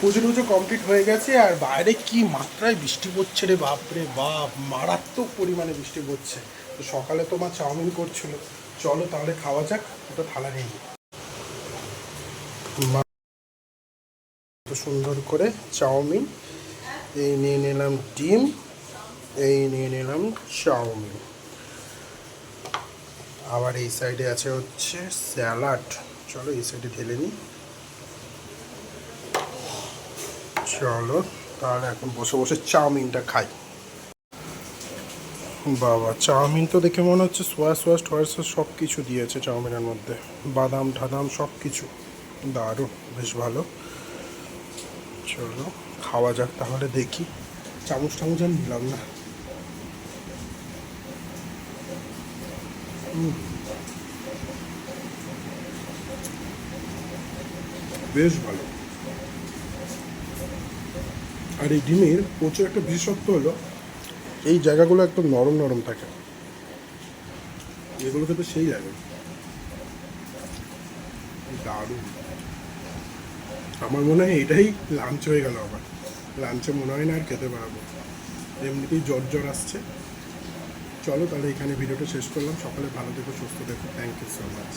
পুজো টুজো কমপ্লিট হয়ে গেছে আর বাইরে কি মাত্রায় বৃষ্টি পড়ছে রে বাপরে বাপ, মারাত্মক পরিমাণে বৃষ্টি পড়ছে। তো সকালে তোমার চাউমিন করছিল। চলো তাহলে খাওয়া যাক, ওটা থালা নিয়ে। মা তো সুন্দর করে চাউমিন, এই নিয়ে নিলাম ডিম, এই নিয়ে নিলাম চাউমিন। আবার এই সাইডে আছে হচ্ছে স্যালাড। চলো এই সাইডে ঢেলে নিই। চলো তাহলে এখন বসে বসে চাউমিনটা খাই। বাবা, চাউমিন তো দেখে মনে হচ্ছে সোয়া সোয়া টোয়া সস সব কিছু দিয়েছে চাউমিনের মধ্যে। বাদাম, ঠাদাম, সব কিছু। দারুণ, বেশ ভালো। চলো, খাওয়া যাক তাহলে দেখি। চামচ টামচ আর নিলাম না। বেশ ভালো। আর এই ডিমের প্রচুর একটা বিশেষত্ব হলো, এই জায়গাগুলো একদম নরম নরম থাকে। এগুলো খেতে সেই লাগে দারুণ। আমার মনে হয় এটাই লাঞ্চ হয়ে গেল আবার। লাঞ্চে মনে হয় না আর খেতে পারব। এমনিতেই জ্বর জ্বর আসছে। চলো তাহলে এখানে ভিডিওটা শেষ করলাম। সকালে ভালো থেকো, সুস্থ থেকো। Thank you so much